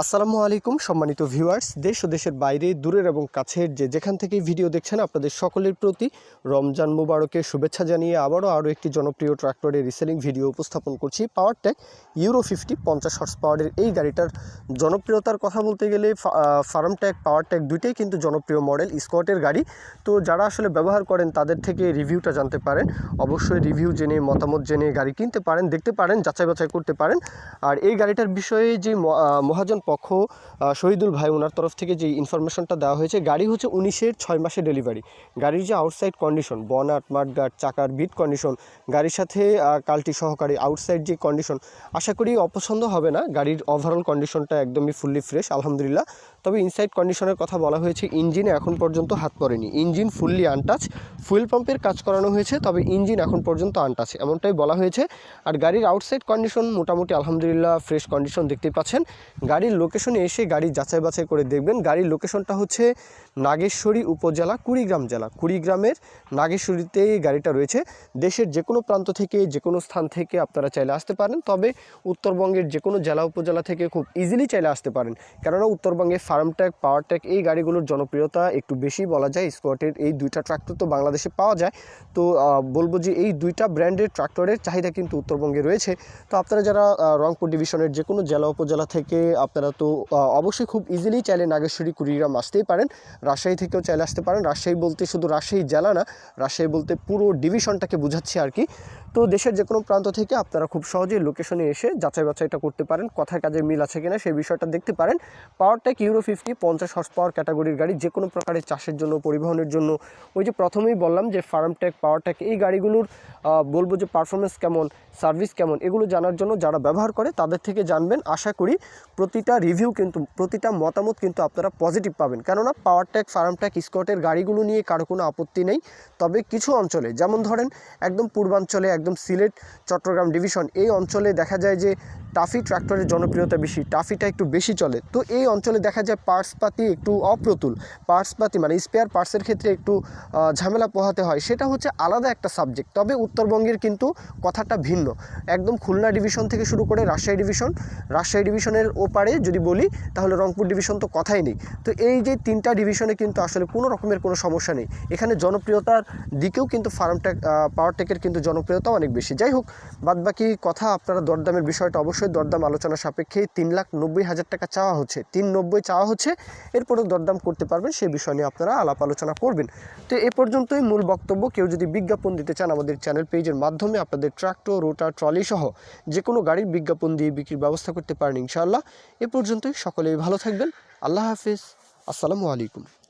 আসসালামু আলাইকুম, সম্মানিত ভিউয়ার্স। দেশ ও দেশের বাইরে, দূরের এবং কাছের যে যেখান থেকে ভিডিও দেখছেন, আপনাদের সকলের প্রতি রমজান মুবারকের শুভেচ্ছা জানিয়ে আবারও আরও একটি জনপ্রিয় ট্রাক্টরের রিসেলিং ভিডিও উপস্থাপন করছি পাওয়ার ট্যাগ ইউরো ফিফটি পঞ্চাশ হর্স পাওয়ারের এই গাড়িটার জনপ্রিয়তার কথা বলতে গেলে ফার্ম ট্যাগ পাওয়ার ট্যাগ দুইটাই কিন্তু জনপ্রিয় মডেল স্কটের গাড়ি। তো যারা আসলে ব্যবহার করেন, তাদের থেকে রিভিউটা জানতে পারেন। অবশ্যই রিভিউ জেনে, মতামত জেনে গাড়ি কিনতে পারেন, দেখতে পারেন যাচাই বাছাই করতে পারেন। আর এই গাড়িটার বিষয়ে যে মহাজন পক্ষ শহীদুল ভাই ওনার তরফ থেকে যে ইনফরমেশনটা দেওয়া হয়েছে, গাড়ি হচ্ছে উনিশের ছয় মাসে ডেলিভারি গাড়ির যে আউটসাইড কন্ডিশন বনাট মাঠগাট চাকার বিট কন্ডিশন গাড়ির সাথে কালটি সহকারী আউটসাইড যে কন্ডিশন আশা করি অপছন্দ হবে না। গাড়ির ওভারঅল কন্ডিশনটা একদমই ফুললি ফ্রেশ আলহামদুলিল্লাহ। তবে ইনসাইড কন্ডিশনের কথা বলা হয়েছে ইঞ্জিনে এখন পর্যন্ত হাত পড়েনি। ইঞ্জিন ফুললি আনটাচ ফুয়েল পাম্পের কাজ করানো হয়েছে, তবে ইঞ্জিন এখন পর্যন্ত আনটাচ এমনটাই বলা হয়েছে। আর গাড়ির আউটসাইড কন্ডিশন মোটামুটি আলহামদুলিল্লাহ ফ্রেশ কন্ডিশন দেখতেই পাচ্ছেন। গাড়ির লোকেশনে এসে গাড়ি যাচাই বাছাই করে দেখবেন। গাড়ির লোকেশনটা হচ্ছে নাগেশ্বরী উপজেলা, কুড়িগ্রাম জেলা। কুড়িগ্রামের নাগেশ্বরীতে গাড়িটা রয়েছে। দেশের যে কোনো প্রান্ত থেকে যে কোনো স্থান থেকে আপনারা চাইলে আসতে পারেন। তবে উত্তরবঙ্গের যে কোনো জেলা, উপজেলা থেকে খুব ইজিলি চাইলে আসতে পারেন। কেননা উত্তরবঙ্গে ফার্ম ট্যাগ, পাওয়ার ট্যাগ, এই গাড়িগুলোর জনপ্রিয়তা একটু বেশি বলা যায়। স্কটের এই দুইটা ট্রাক্টর তো বাংলাদেশে পাওয়া যায়। তো বলব যে এই দুইটা ব্র্যান্ডের ট্রাক্টরের চাহিদা কিন্তু উত্তরবঙ্গে রয়েছে। তো আপনারা যারা রংপুর ডিভিশনের যে কোনো জেলা, উপজেলা থেকে আপনারা তো অবশ্যই খুব ইজিলি চাইলে নাগেশ্বরী, কুড়িগ্রাম আসতেই পারেন। রাজশাহী থেকেও চাইলে আসতে পারেন। রাজশাহী বলতে শুধু রাজশাহী জেলা না, রাজশাহী বলতে পুরো ডিভিশনটাকে বোঝাচ্ছি আর কি। তো দেশের যে কোনো প্রান্ত থেকে আপনারা খুব সহজেই লোকেশনে এসে যাচাই বাছাইটা করতে পারেন কথায় কাজে মিল আছে কিনা সেই বিষয়টা দেখতে পারেন। পাওয়ার ট্যাক ইউরো ফিফটি পঞ্চাশ হর্স পাওয়ার ক্যাটাগরির গাড়ি যে কোনো প্রকারের চাষের জন্য, পরিবহনের জন্য। ওই যে প্রথমেই বললাম যে ফার্ম ট্যাক পাওয়ার এই গাড়িগুলোর বলব যে পারফরমেন্স কেমন সার্ভিস কেমন, এগুলো জানার জন্য যারা ব্যবহার করে তাদের থেকে জানবেন। আশা করি প্রতিটা রিভিউ কিন্তু, প্রতিটা মতামত কিন্তু আপনারা পজিটিভ পাবেন। কেননা পাওয়ার ট্যাক ফার্ম স্কটের গাড়িগুলো নিয়ে কারও কোনো আপত্তি নেই। তবে কিছু অঞ্চলে, যেমন ধরেন একদম পূর্বাঞ্চলে একদম সিলেট চট্টগ্রাম ডিভিশন। এই অঞ্চলে দেখা যায় যে টাফি ট্রাক্টরের জনপ্রিয়তা বেশি, টাফিটা একটু বেশি চলে। তো এই অঞ্চলে দেখা যায় পার্টসপাতি একটু অপ্রতুল। পার্টসপাতি মানে স্পেয়ার পার্টসের ক্ষেত্রে একটু ঝামেলা পোহাতে হয়। সেটা হচ্ছে আলাদা একটা সাবজেক্ট তবে উত্তরবঙ্গের কিন্তু কথাটা ভিন্ন। একদম খুলনা ডিভিশন থেকে শুরু করে রাজশাহী ডিভিশন রাজশাহী ডিভিশনের ওপারে যদি বলি, তাহলে রংপুর ডিভিশন তো কথাই নেই। তো এই যে তিনটা ডিভিশনে কিন্তু আসলে কোনো রকমের কোনো সমস্যা নেই। এখানে জনপ্রিয়তার দিকেও কিন্তু ফার্ম টেক পাওয়ার টেকের কিন্তু জনপ্রিয়তা অনেক বেশি। যাই হোক, বাদবাকি কথা, আপনারা দরদামের বিষয়টা অবশ্যই দরদাম আলোচনা সাপেক্ষেই তিন লাখ নব্বই হাজার টাকা চাওয়া হচ্ছে। তিন নব্বই চাওয়া হচ্ছে, এরপরেও দরদাম করতে পারবেন সেই বিষয় নিয়ে আপনারা আলাপ আলোচনা করবেন। তো এ পর্যন্তই মূল বক্তব্য। কেউ যদি বিজ্ঞাপন দিতে চান আমাদের চ্যানেল পেজের মাধ্যমে, আপনাদের ট্রাক্টর রোটার, ট্রলি সহ যে কোনো গাড়ির বিজ্ঞাপন দিয়ে বিক্রির ব্যবস্থা করতে পারেন ইনশাআল্লাহ। এ পর্যন্তই, সকলেই ভালো থাকবেন। আল্লাহ হাফিজ। আসসালামু আলাইকুম।